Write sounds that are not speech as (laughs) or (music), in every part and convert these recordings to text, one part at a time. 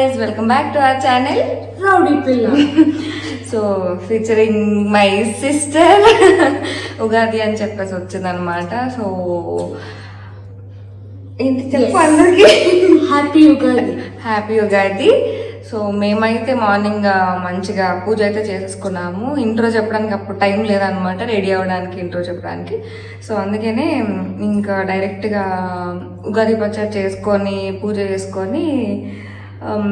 Guys welcome back to our channel rowdy పిల్ల so featuring my sister Ugadi అని చెప్పేసి వచ్చిందనమాట సో ఏంటి చెప్పు అందరికి? Happy Ugadi happy Ugadi so మేమైతే మార్నింగ్ మంచిగా పూజ అయితే చేసేసుకున్నాము. ఇంట్రో చెప్పడానికి అప్పుడు టైం లేదనమాట రెడీ అవ్వడానికి ఇంట్రో చెప్పడానికి. సో అందుకనే ఇంకా డైరెక్ట్గా ఉగాది పచ్చడి చేసుకొని పూజ చేసుకొని Um,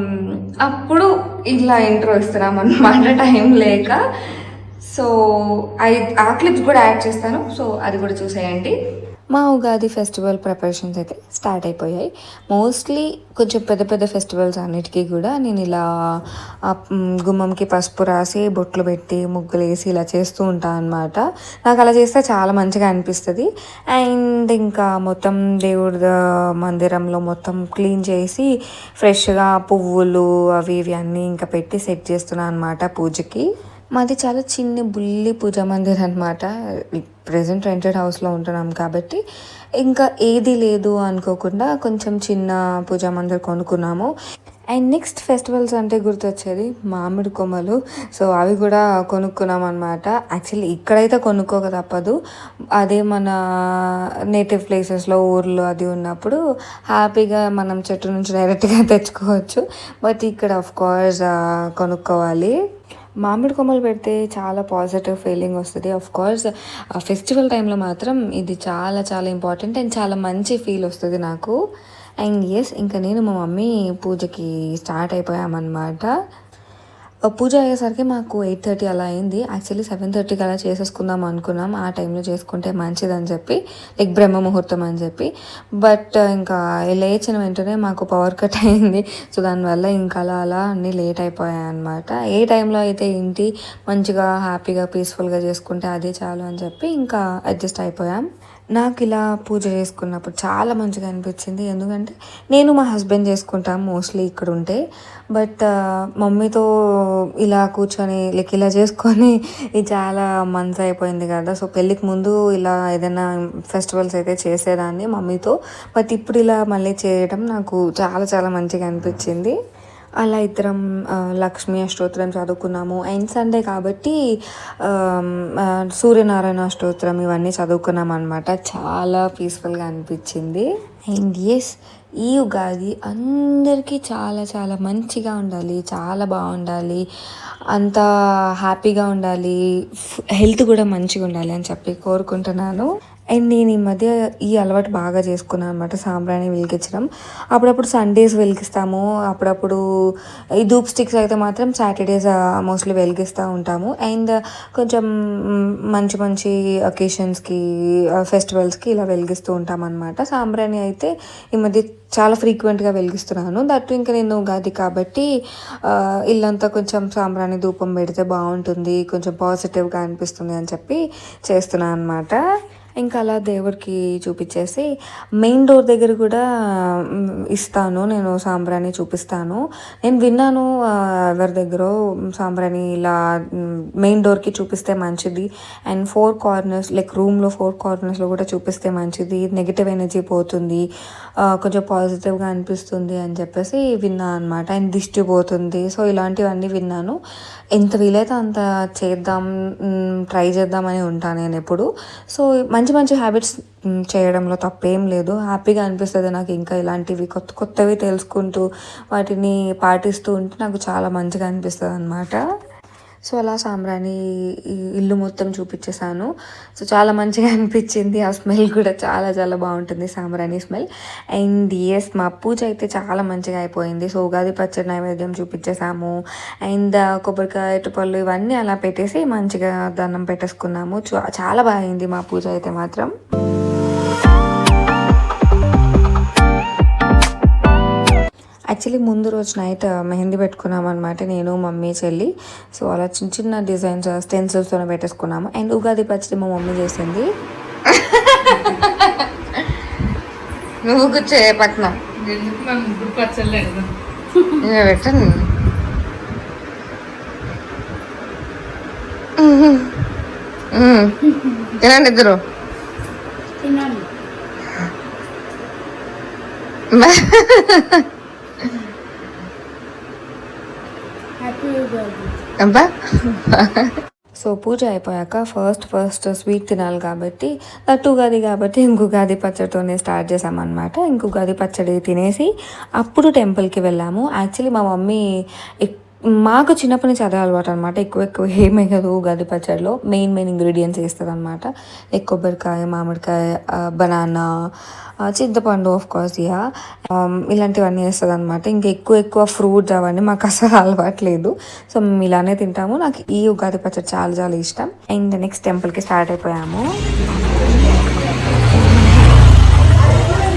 అప్పుడు ఇలా ఇంట్రో ఇస్తున్నాం అనమాట టైం లేక. సో ఐ ఆ క్లిప్స్ కూడా యాడ్ చేస్తాను. సో అది కూడా చూసేయండి. మా ఉగాది ఫెస్టివల్ ప్రిపరేషన్స్ అయితే స్టార్ట్ అయిపోయాయి. మోస్ట్లీ కొంచెం పెద్ద పెద్ద ఫెస్టివల్స్ అన్నిటికీ కూడా నేను ఇలా గుమ్మంకి పసుపు రాసి బొట్లు పెట్టి ముగ్గులు వేసి ఇలా చేస్తూ ఉంటాను అనమాట నాకు అలా చేస్తే చాలా మంచిగా అనిపిస్తుంది. అండ్ ఇంకా మొత్తం దేవుడి మందిరంలో మొత్తం క్లీన్ చేసి ఫ్రెష్గా పువ్వులు అవి ఇవి అన్నీ ఇంకా పెట్టి సెట్ చేస్తున్నాను అనమాట పూజకి. మాది చాలా చిన్న బుల్లి పూజా మందిర్ అనమాట ప్రజెంట్ రెంటెడ్ హౌస్లో ఉంటున్నాం కాబట్టి ఇంకా ఏది లేదు అనుకోకుండా కొంచెం చిన్న పూజా మందిర్ కొనుక్కున్నాము. అండ్ నెక్స్ట్ ఫెస్టివల్స్ అంటే గుర్తొచ్చేది మామిడి కొమ్మలు. సో అవి కూడా కొనుక్కున్నాం అనమాట యాక్చువల్లీ ఇక్కడైతే కొనుక్కోక తప్పదు. అదే మన నేటివ్ ప్లేసెస్లో ఊర్లో అది ఉన్నప్పుడు హ్యాపీగా మనం చెట్టు నుంచి డైరెక్ట్గా (laughs) తెచ్చుకోవచ్చు. బట్ ఇక్కడ ఆఫ్ కోర్స్ కొనుక్కోవాలి. మామిడి కొమ్మలు పెడితే చాలా పాజిటివ్ ఫీలింగ్ వస్తుంది. ఆఫ్ కోర్స్ ఫెస్టివల్ టైంలో మాత్రం ఇది చాలా చాలా ఇంపార్టెంట్ అండ్ చాలా మంచి ఫీల్ వస్తుంది నాకు. అండ్ ఎస్ ఇంకా నేను మా మమ్మీ పూజకి స్టార్ట్ అయిపోయామన్నమాట. పూజ అయ్యేసరికి మాకు ఎయిట్ థర్టీ అలా అయింది. యాక్చువల్లీ సెవెన్ థర్టీకి అలా చేసేసుకుందాం అనుకున్నాం. ఆ టైంలో చేసుకుంటే మంచిదని చెప్పి లైక్ బ్రహ్మ ముహూర్తం అని చెప్పి. బట్ ఇంకా లేచిన వెంటనే మాకు పవర్ కట్ అయింది. సో దానివల్ల ఇంకా అలా అలా అన్నీ లేట్ అయిపోయాయి అనమాట ఏ టైంలో అయితే ఏంటి మంచిగా హ్యాపీగా పీస్ఫుల్గా చేసుకుంటే అదే చాలు అని చెప్పి ఇంకా అడ్జస్ట్ అయిపోయాం. నాకు ఇలా పూజ చేసుకున్నప్పుడు చాలా మంచిగా అనిపించింది. ఎందుకంటే నేను మా హస్బెండ్ చేసుకుంటాం మోస్ట్లీ ఇక్కడ ఉంటే. బట్ మమ్మీతో ఇలా కూర్చొని లైక్ ఇలా చేసుకొని ఇది చాలా మంత్స్ అయిపోయింది కదా. సో పెళ్ళికి ముందు ఇలా ఏదైనా ఫెస్టివల్స్ అయితే చేసేదాన్ని మమ్మీతో. బట్ ఇప్పుడు ఇలా మళ్ళీ చేయడం నాకు చాలా చాలా మంచిగా అనిపించింది. అలా ఇద్దరం లక్ష్మీ అష్టోత్తరం చదువుకున్నాము. అండ్ సండే కాబట్టి సూర్యనారాయణ అష్టోత్తరం ఇవన్నీ చదువుకున్నాం అనమాట చాలా పీస్ఫుల్గా అనిపించింది. అండ్ ఎస్ ఈ ఉగాది అందరికీ చాలా చాలా మంచిగా ఉండాలి. చాలా బాగుండాలి. అంత హ్యాపీగా ఉండాలి. హెల్త్ కూడా మంచిగా ఉండాలి అని చెప్పి కోరుకుంటున్నాను. అండ్ నేను ఈ మధ్య ఈ అలవాటు బాగా చేసుకున్నాను అనమాట సాంబ్రాణి వెలిగించడం. అప్పుడప్పుడు సండేస్ వెలిగిస్తాము అప్పుడప్పుడు ఈ ధూప్ స్టిక్స్ అయితే మాత్రం సాటర్డేస్ మోస్ట్లీ వెలిగిస్తూ ఉంటాము. అండ్ కొంచెం మంచి మంచి ఒకేషన్స్కి ఫెస్టివల్స్కి ఇలా వెలిగిస్తూ ఉంటాం అనమాట సాంబ్రాణి అయితే ఈ మధ్య చాలా ఫ్రీక్వెంట్గా వెలిగిస్తున్నాను. దట్టు ఇంకా నేను ఉగాది కాబట్టి ఇల్లంతా కొంచెం సాంబ్రాణి ధూపం పెడితే బాగుంటుంది కొంచెం పాజిటివ్గా అనిపిస్తుంది అని చెప్పి చేస్తున్నాను అనమాట ఇంకా అలా దేవుడికి చూపించేసి మెయిన్ డోర్ దగ్గర కూడా ఇస్తాను. నేను సాంబ్రాణి చూపిస్తాను. నేను విన్నాను ఎవరి దగ్గర సాంబ్రాణి ఇలా మెయిన్ డోర్కి చూపిస్తే మంచిది. అండ్ ఫోర్ కార్నర్స్ లైక్ రూమ్లో ఫోర్ కార్నర్స్లో కూడా చూపిస్తే మంచిది. నెగిటివ్ ఎనర్జీ పోతుంది. కొంచెం పాజిటివ్గా అనిపిస్తుంది అని చెప్పేసి విన్నాను అనమాట అండ్ దిష్టి పోతుంది. సో ఇలాంటివన్నీ విన్నాను. ఎంత వీలైతే అంత చేద్దాం ట్రై చేద్దామని ఉంటాను నేను ఎప్పుడు. సో మంచి మంచి మంచి హ్యాబిట్స్ చేయడంలో తప్పేం లేదు. హ్యాపీగా అనిపిస్తుంది నాకు ఇంకా ఇలాంటివి. కొత్త కొత్తవి తెలుసుకుంటూ వాటిని పాటిస్తూ ఉంటే నాకు చాలా మంచిగా అనిపిస్తుంది అనమాట సో అలా సాంబ్రాణి ఇల్లు మొత్తం చూపించేశాను. సో చాలా మంచిగా అనిపించింది. ఆ స్మెల్ కూడా చాలా చాలా బాగుంటుంది సాంబ్రాణి స్మెల్. అండ్ ఎస్ మా పూజ అయితే చాలా మంచిగా అయిపోయింది. సో ఉగాది పచ్చడి నైవేద్యం చూపించేసాము అండ్ కొబ్బరికాయ పళ్ళు ఇవన్నీ అలా పెట్టేసి మంచిగా దండం పెట్టేసుకున్నాము. చాలా బాగా అయింది మా పూజ అయితే మాత్రం. యాక్చువల్లీ ముందు రోజు నైట్ మెహందీ పెట్టుకున్నాం అనమాట నేను మమ్మీ చెల్లి. సో అలా చిన్న చిన్న డిజైన్స్ స్టెన్సిల్స్తో పెట్టేసుకున్నాము. అండ్ ఉగాది పచ్చడి మా మమ్మీ చేసింది. (laughs) నువ్వు కూర్చో పచ్చలేదు పెట్టండి. తినండి ఇద్దరు. తినాలి ఎంత సో పూజ అయిపోయాక ఫస్ట్ ఫస్ట్ స్వీట్ తినాలి కాబట్టి దట్ ఉగాది కాబట్టి ఇంకొగాది పచ్చడితోనే స్టార్ట్ చేసామన్నమాట ఇంకొగాది పచ్చడి తినేసి అప్పుడు టెంపుల్కి వెళ్ళాము. యాక్చువల్లీ మా మమ్మీ మాకు చిన్నప్పటి నుంచి అదే అలవాటు అనమాట ఎక్కువ ఎక్కువ ఏమేయదు ఉగాది పచ్చడిలో. మెయిన్ మెయిన్ ఇంగ్రీడియంట్స్ వేస్తుంది అనమాట లైక్ కొబ్బరికాయ మామిడికాయ బనానా చింతపండు ఆఫ్ కోర్స్ యా. ఇలాంటివన్నీ వేస్తుంది అనమాట ఇంకా ఎక్కువ ఎక్కువ ఫ్రూట్స్ అవన్నీ మాకు అసలు అలవాట్లేదు సో మేము ఇలానే తింటాము. నాకు ఈ ఉగాది పచ్చడి చాలా చాలా ఇష్టం. అండ్ నెక్స్ట్ టెంపుల్కి స్టార్ట్ అయిపోయాము.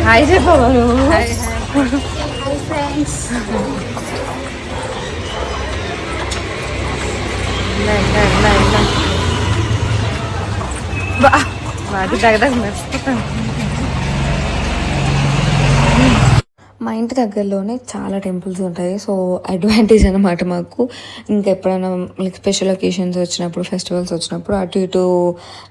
Hi చెప్పవాలి hi friends Ba, ba, di dagdag na. మా ఇంటి దగ్గరలోనే చాలా టెంపుల్స్ ఉంటాయి. సో అడ్వాంటేజ్ అనమాట మాకు. ఇంకా ఎప్పుడైనా లైక్ స్పెషల్ ఒకేషన్స్ వచ్చినప్పుడు ఫెస్టివల్స్ వచ్చినప్పుడు అటు ఇటు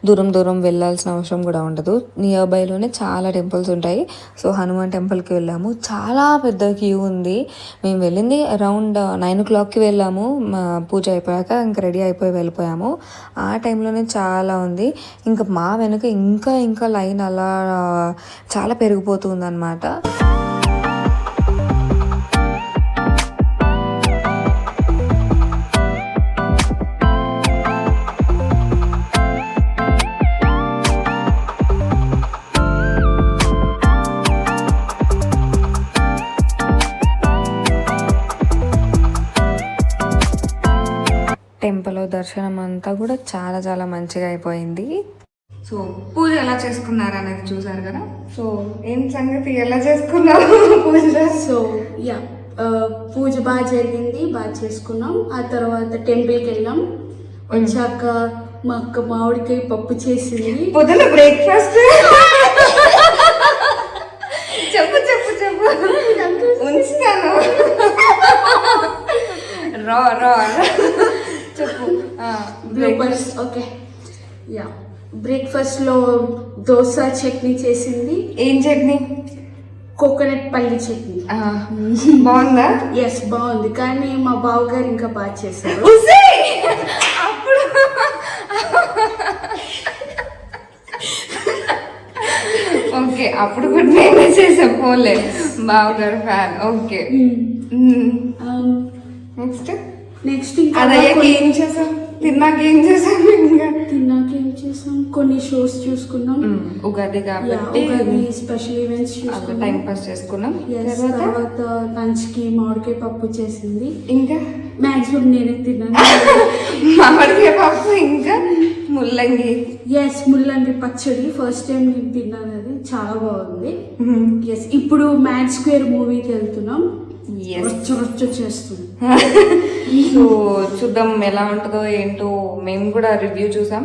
దూరం దూరం వెళ్ళాల్సిన అవసరం కూడా ఉండదు. నియర్ బైలోనే చాలా టెంపుల్స్ ఉంటాయి. సో హనుమాన్ టెంపుల్కి వెళ్ళాము. చాలా పెద్ద క్యూ ఉంది. మేము వెళ్ళింది అరౌండ్ నైన్ ఓ క్లాక్కి వెళ్ళాము. మా పూజ అయిపోయాక ఇంకా రెడీ అయిపోయి వెళ్ళిపోయాము. ఆ టైంలోనే చాలా ఉంది. ఇంకా మా వెనుక ఇంకా ఇంకా లైన్ అలా చాలా పెరిగిపోతుంది అనమాట దర్శనం అంతా కూడా చాలా చాలా మంచిగా అయిపోయింది. సో పూజ ఎలా చేసుకున్నారు అనేది చూసారు కదా? సో ఏం సంగతి? ఎలా చేసుకున్నారు (laughs) పూజ? సో యా పూజ బాగా జరిగింది బాగా చేసుకున్నాం. ఆ తర్వాత టెంపుల్కి వెళ్ళాం. వచ్చాక మా అక్క మామిడికాయ పప్పు చేసింది. పొద్దున బ్రేక్ఫాస్ట్ చెప్పు చెప్పు చెప్పు. ఉంచుతాను. (laughs) రా రా. చెప్పు బ్లూబర్స్ ఓకే యా బ్రేక్ఫాస్ట్లో దోశ చట్నీ చేసింది. ఏం చట్నీ? కోకోనట్ పల్లి చట్నీ. బాగుందా? ఎస్ బాగుంది. కానీ మా బావగారు ఇంకా బాగా చేశారు! అప్పుడు. ఓకే అప్పుడు కూడా నేనే చేసా పోలే బావగారు ఫ్యాన్ ఓకే. నెక్స్ట్ నెక్స్ట్ ఇంకా అదయ్యాక కొన్ని- ఏం చేసాం తిన్నాక ఏం చేసాం ఇంకా? తిన్నాక ఏం చేసాం కొన్ని షోస్ చూసుకున్నాం. ఉగాది కాబట్టి ఉగాది స్పెషల్ ఈవెంట్స్ చూసుకున్నాం. టైం పాస్ చేసుకున్నాం. తర్వాత? లంచ్కి మామిడికాయ పప్పు చేసింది. ఇంకా? మాక్సిమం నేనే తిన్నాను. (laughs) మామిడికాయ పప్పు ఇంకా? ముల్లంగి. ఎస్ ముల్లంగి పచ్చడి. ఫస్ట్ టైం నేను తిన్నాను అది. చాలా బాగుంది. ఎస్ ఇప్పుడు మ్యాట్ స్క్వేర్ మూవీకి వెళ్తున్నాం. రొచ్చ రొచ్చ చేస్తుంది. (laughs) సో చూద్దాం ఎలా ఉంటుందో ఏంటో మేము కూడా రివ్యూ చూసాం.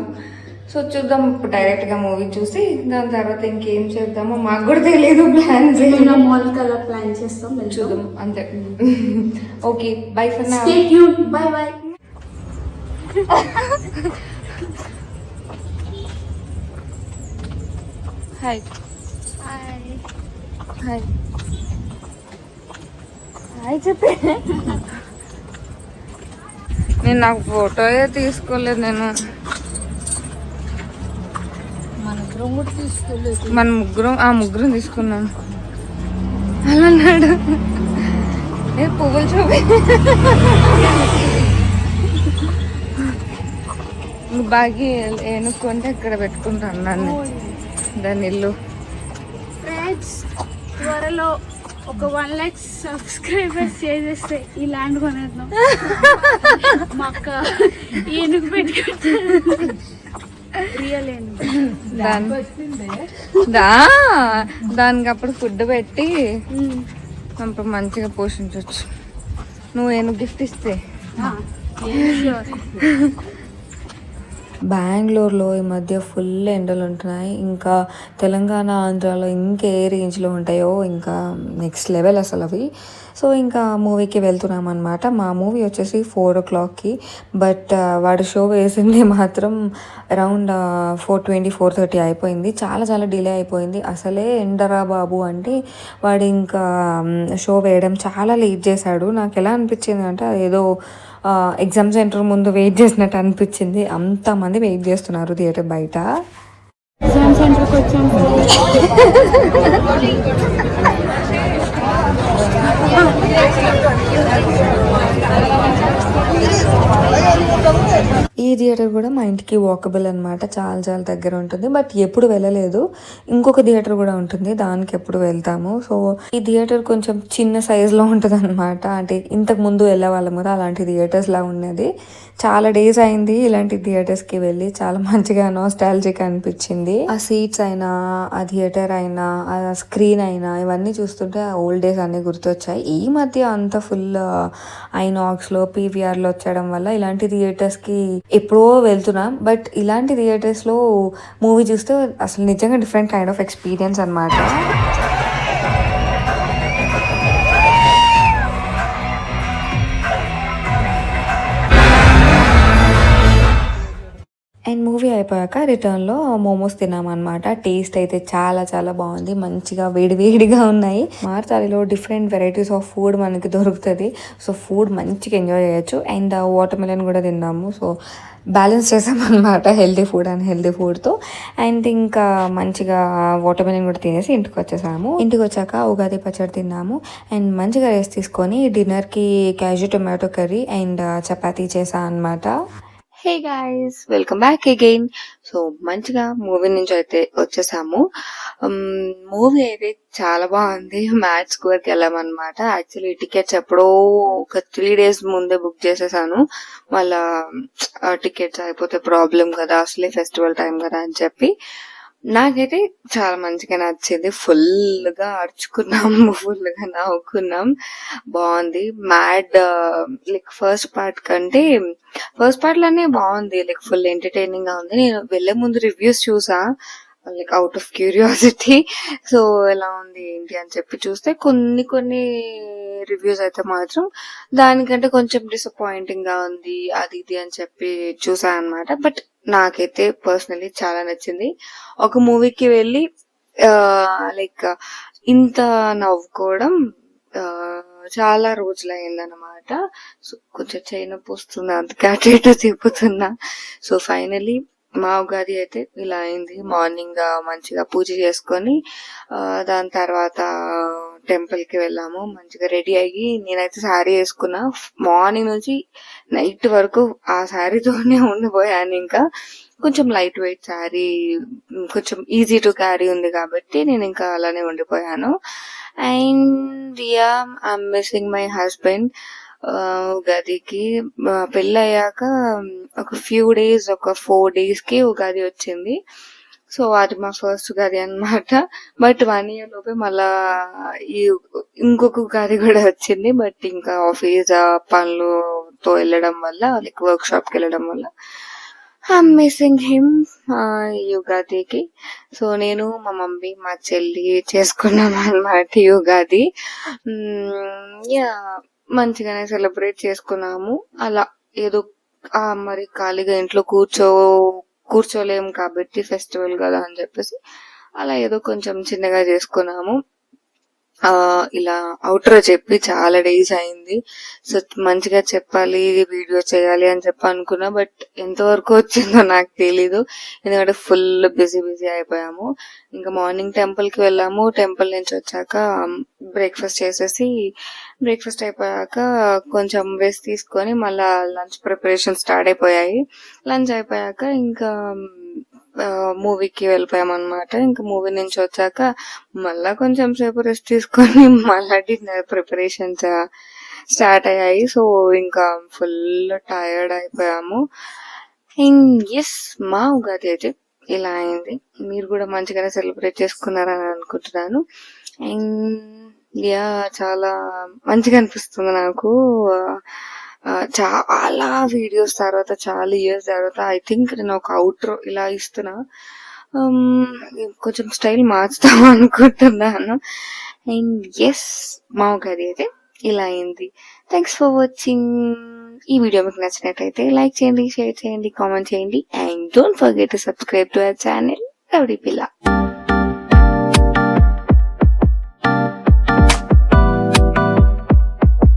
సో చూద్దాం ఇప్పుడు డైరెక్ట్గా మూవీ చూసి దాని తర్వాత ఇంకేం చేద్దామో మాకు కూడా తెలియదు ప్లాన్ ఏమైనా మాల్కి అలా ప్లాన్ చేస్తాం చూద్దాం అంతే. ఓకే బై ఫర్ నా bye bye hi hi hi చెప్పే. (laughs) నేను నాకు ఫోటోయే తీసుకోలేదు నేను. మన ముగ్గురం ఆ ముగ్గురం తీసుకున్నాం. అలా అన్నాడు ఏ పువ్వులు చూపి. బాగి ఎనుక్కుంటే ఇక్కడ పెట్టుకుంటాను నన్ను. దాని ఇల్లు. త్వరలో ఒక వన్ ల్యాక్ సబ్స్క్రైబర్స్ చేసేస్తే ఈ ల్యాండ్ కొనేద్దాం. (laughs) మా అక్క ఏనుగు పెట్టుకుంటారు రియల్ ఏనుగు. దాని దా దానికి అప్పుడు ఫుడ్ పెట్టి. అప్పుడు మంచిగా పోషించవచ్చు నువ్వు ఏను గిఫ్ట్ ఇస్తే. బెంగళూరులో ఈ మధ్య ఫుల్ ఎండలు ఉంటున్నాయి. ఇంకా తెలంగాణ ఆంధ్రాలో ఇంకా ఏ రేంజ్లో ఉంటాయో ఇంకా నెక్స్ట్ లెవెల్ అసలు అవి. సో ఇంకా మూవీకి వెళ్తున్నాం అనమాట మా మూవీ వచ్చేసి ఫోర్ ఓ క్లాక్కి. బట్ వాడు షో వేసింది (laughs) మాత్రం around four twenty four thirty అయిపోయింది. చాలా చాలా డిలే అయిపోయింది. అసలే ఎండరా బాబు అంటే వాడు ఇంకా షో వేయడం చాలా లేట్ చేశాడు. నాకు ఎలా అనిపించింది అంటే ఏదో ఎగ్జామ్ సెంటర్ ముందు వెయిట్ చేసినట్టు అనిపించింది. అంతమంది వెయిట్ చేస్తున్నారు థియేటర్ బయట. ఎగ్జామ్ సెంటర్కి వచ్చాం. థియేటర్ కూడా మా ఇంటికి వాకబుల్ అనమాట చాలా చాలా దగ్గర ఉంటుంది. బట్ ఎప్పుడు వెళ్ళలేదు. ఇంకొక థియేటర్ కూడా ఉంటుంది. దానికి ఎప్పుడు వెళ్తాము. సో ఈ థియేటర్ కొంచెం చిన్న సైజులో ఉంటుంది అనమాట అంటే ఇంతకు ముందు వెళ్ళేవాళ్ళం కదా అలాంటి థియేటర్స్ లా ఉన్నది. చాలా డేస్ అయింది ఇలాంటి థియేటర్స్కి వెళ్ళి. చాలా మంచిగా నోస్టాలజిక్ అనిపించింది. ఆ సీట్స్ అయినా ఆ థియేటర్ అయినా ఆ స్క్రీన్ అయినా ఇవన్నీ చూస్తుంటే ఆ ఓల్డ్ డేస్ అన్ని గుర్తొచ్చాయి. ఈ మధ్య అంత ఫుల్ ఐనాక్స్లో పీవీఆర్లో వచ్చేయడం వచ్చడం వల్ల ఇలాంటి థియేటర్స్కి ఎప్పుడో వెళ్తున్నాం బట్ ఇలాంటి థియేటర్స్లో మూవీ చూస్తే అసలు నిజంగా డిఫరెంట్ కైండ్ ఆఫ్ ఎక్స్పీరియన్స్ అన్నమాట. మూవీ అయిపోయాక రిటర్న్లో మోమోస్ తిన్నామన్నమాట. టేస్ట్ అయితే చాలా చాలా బాగుంది. మంచిగా వేడి వేడిగా ఉన్నాయి. మార్తాలిలో డిఫరెంట్ వెరైటీస్ ఆఫ్ ఫుడ్ మనకి దొరుకుతుంది. సో ఫుడ్ మంచిగా ఎంజాయ్ చేయొచ్చు. అండ్ వాటర్ మిలన్ కూడా తిన్నాము. సో బ్యాలెన్స్ చేసామన్నమాట హెల్దీ ఫుడ్ అండ్ హెల్దీ ఫుడ్తో. అండ్ ఇంకా మంచిగా వాటర్ మిలన్ కూడా తినేసి ఇంటికి వచ్చేసాము. ఇంటికి వచ్చాక ఉగాది పచ్చడి తిన్నాము. అండ్ మంచిగా రెస్ట్ తీసుకొని డిన్నర్కి cashew tomato curry and chapati చేసా అన్నమాట. Hey guys welcome back again so మంచిగా మూవీ నుంచి అయితే వచ్చేసాము. Um, మూవీ అయితే చాలా బాగుంది. మ్యాచ్ వరకు వెళ్ళామన్నమాట. యాక్చువల్లీ టికెట్స్ ఎప్పుడో ఒక త్రీ డేస్ ముందే బుక్ చేసేసాను. మళ్ళా టికెట్స్ అయిపోతే ప్రాబ్లం కదా అసలే ఫెస్టివల్ టైం కదా అని చెప్పి. నాకైతే చాలా మంచిగా నచ్చింది. ఫుల్గా ఫుల్గా ఫుల్గా నవ్వుకున్నాం. బాగుంది. మ్యాడ్ లైక్ ఫస్ట్ పార్ట్ కంటే ఫస్ట్ పార్ట్లోనే బాగుంది. లైక్ ఫుల్ ఎంటర్టైనింగ్గా ఉంది. నేను వెళ్ళే ముందు రివ్యూస్ చూసా. Like out of curiosity so ఎలా ఉంది ఏంటి అని చెప్పి చూస్తే కొన్ని కొన్ని రివ్యూస్ అయితే మాత్రం దానికంటే కొంచెం డిసప్పాయింటింగ్గా ఉంది అది ఇది అని చెప్పి చూసాను అన్నమాట బట్ నాకైతే పర్సనలీ చాలా నచ్చింది. ఒక మూవీకి వెళ్ళి లైక్ ఇంత నవ్వుకోవడం చాలా రోజులు సో కొంచెం చైన్ పోస్తుంది అందుకే అటు ఇటు తిప్పుతున్నా. సో ఫైనలీ మా ఉగాది అయితే ఇలా అయింది. మార్నింగ్ మంచిగా పూజ చేసుకొని దాని తర్వాత టెంపుల్కి వెళ్ళాము. మంచిగా రెడీ అయ్యి నేనైతే శారీ వేసుకున్నా. మార్నింగ్ నుంచి నైట్ వరకు ఆ శారీతోనే ఉండిపోయాను ఇంకా. కొంచెం లైట్ వెయిట్ శారీ కొంచెం ఈజీ టు క్యారీ ఉంది కాబట్టి నేను ఇంకా అలానే ఉండిపోయాను. And yeah I'm missing my husband ఉగాదికి పెళ్ళయ్యాక ఒక ఫ్యూ డేస్ ఒక ఫోర్ డేస్కి ఉగాది వచ్చింది. సో అది మా ఫస్ట్ ఉగాది అన్నమాట. బట్ వన్ ఇయర్ లోపే మళ్ళా ఈ ఇంకొక ఉగాది కూడా వచ్చింది. బట్ ఇంకా ఆఫీస్ పనులతో వెళ్ళడం వల్ల లైక్ వర్క్ షాప్కి వెళ్ళడం వల్ల ఐఎమ్ మిస్సింగ్ హిమ్ ఈ ఉగాదికి. సో నేను మా మమ్మీ మా చెల్లి చేసుకున్నాం అన్నమాట ఈ ఉగాది. Hmm, యా మంచిగానే సెలబ్రేట్ చేసుకున్నాము. అలా ఏదో ఆ, మరి ఖాళీగా ఇంట్లో కూర్చో కూర్చోలేము కాబట్టి ఫెస్టివల్ కదా అని చెప్పేసి అలా ఏదో కొంచెం చిన్నగా చేసుకున్నాము. ఇలా అవుట్రో చెప్పి చాలా డేస్ అయింది. సో మంచిగా చెప్పాలి వీడియో చేయాలి అని చెప్పి అనుకున్నా బట్ ఎంతవరకు వచ్చిందో నాకు తెలీదు. ఎందుకంటే ఫుల్ బిజీ బిజీ అయిపోయాము. ఇంకా మార్నింగ్ టెంపుల్కి వెళ్ళాము. టెంపుల్ నుంచి వచ్చాక um, బ్రేక్ఫాస్ట్ చేసేసి బ్రేక్ఫాస్ట్ అయిపోయాక కొంచెం రెస్ట్ తీసుకొని మళ్ళా లంచ్ ప్రిపరేషన్ స్టార్ట్ అయిపోయాయి. లంచ్ అయిపోయాక ఇంకా um, మూవీకి వెళ్ళిపోయామన్నమాట. ఇంకా మూవీ నుంచి వచ్చాక మళ్ళా కొంచెం సేపు రెస్ట్ తీసుకొని (laughs) మళ్ళా డిన్నర్ ప్రిపరేషన్స్ స్టార్ట్ అయ్యాయి. సో ఇంకా ఫుల్ టైర్డ్ అయిపోయాము. అండ్ ఎస్ మా ఉగాది అయితే ఇలా అయింది. మీరు కూడా మంచిగానే సెలబ్రేట్ చేసుకున్నారని అనుకుంటున్నాను. అండ్ యా చాలా మంచిగా అనిపిస్తుంది నాకు. చాలా వీడియోస్ తర్వాత చాలా ఇయర్స్ తర్వాత ఐ థింక్ నేను ఒక అవుట్రో ఇలా ఇస్తున్నా. Um, కొంచెం స్టైల్ మార్చుతాం (laughs) అనుకుంటున్నాను. అండ్ ఎస్ మా ఉగాది అయితే ఇలా అయింది. థ్యాంక్స్ ఫర్ వాచింగ్ ఈ వీడియో మీకు నచ్చినట్లయితే లైక్ చేయండి షేర్ చేయండి కామెంట్ చేయండి. And don't forget to subscribe to our channel rowdy పిల్ల